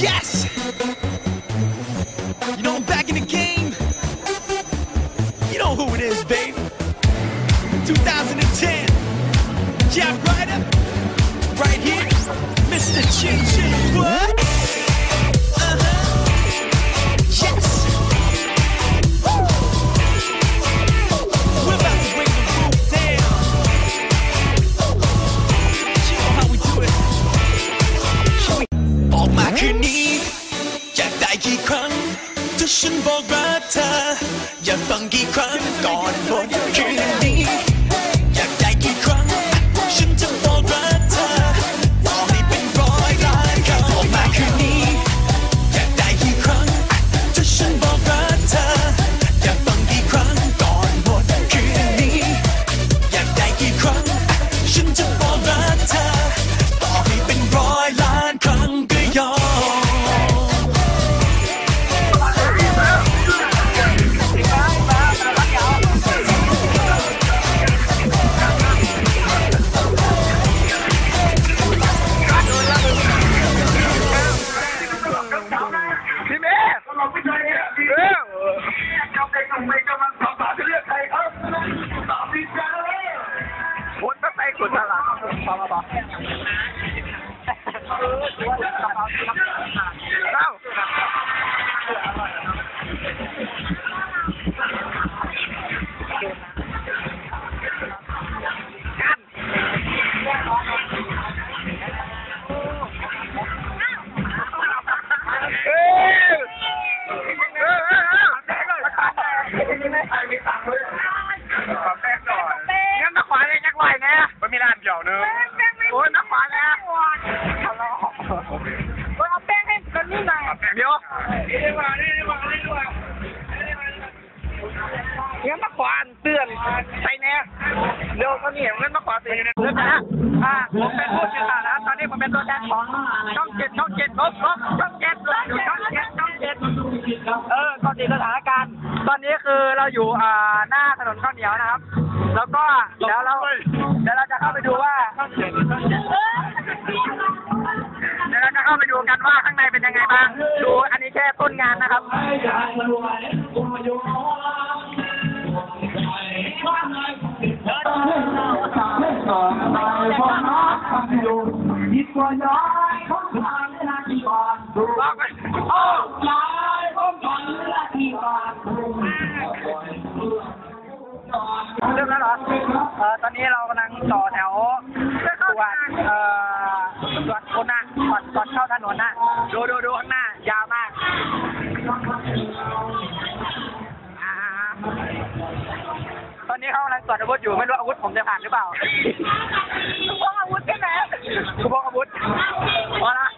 Yes! You know I'm back in the game. You know who it is, babe. 2010. Jack Ryder. Right here. Mr. Chin Chin. What? ม่มีตังค์เลยขอแป้งก่อนงั้นนักขวาเลยจักรอยไงมันมีร้านเดียวเนอ้ย เป็นผู้สื่อข่าวตอนนี้ผมเป็นตัวแทนของช่องเจ็ดช่องเจ็ดลบลบช่องเจ็ดลบอยู่ช่องเจ็ดช่องเจ็ดเออก่อนติดสถานการณ์ ตอนนี้คือเราอยู่อ่าหน้าถนนข้าวเหนียวนะครับ แล้วก็เดี๋ยวเราเดี๋ยวเราจะเข้าไปดูว่าเดี๋ยวเราจะเข้าไปดูกันว่าข้างในเป็นยังไงบ้าง ดูอันนี้แค่ต้นงานนะครับ ว่าไปโอ้เริ่มแล้วเหรอเออตอนนี้เรากำลังต่อแถวตรวจเอ่อตรวจคนน่ะก่อนก่อนเข้าถนนน่ะดูดูดูข้างหน้ายาวมากตอนนี้เขากำลังตรวจอาวุธอยู่ไม่รู้อาวุธผมจะผ่านหรือเปล่า พวกอาวุธใช่ไหมคุณพกอาวุธพอละ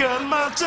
跟我走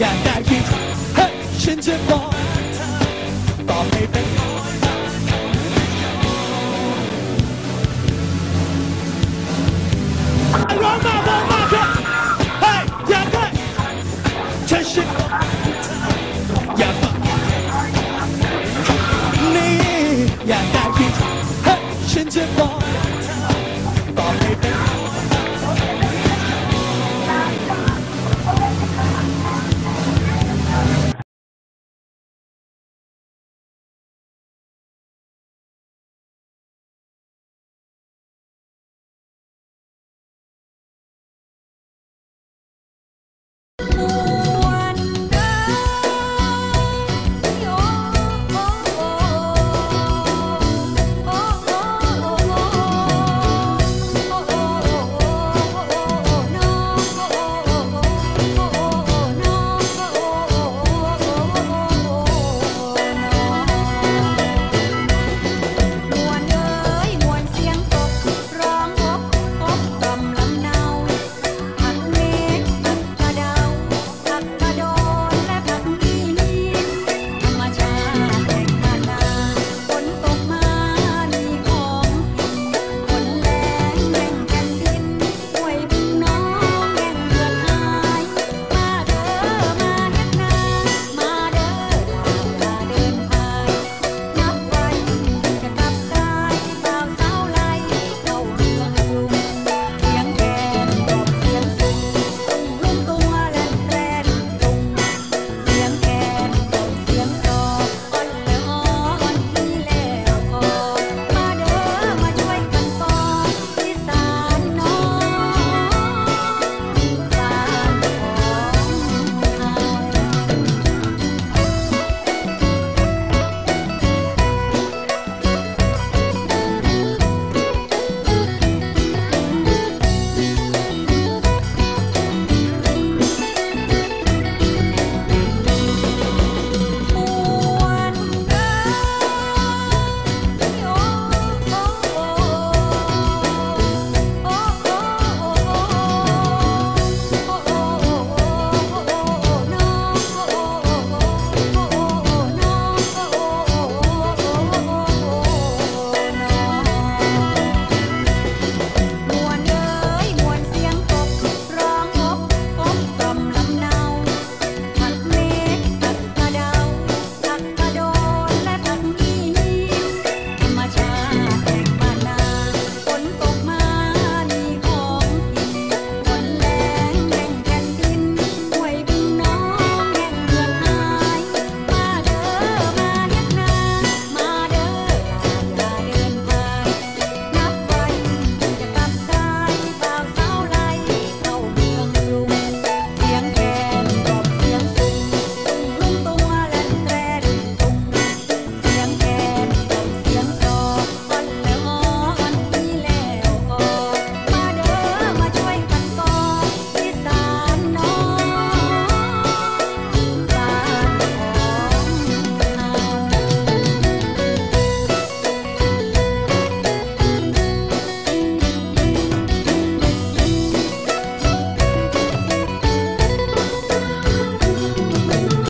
别再骗，嘿，我不会变。别再骗，嘿，我不会变。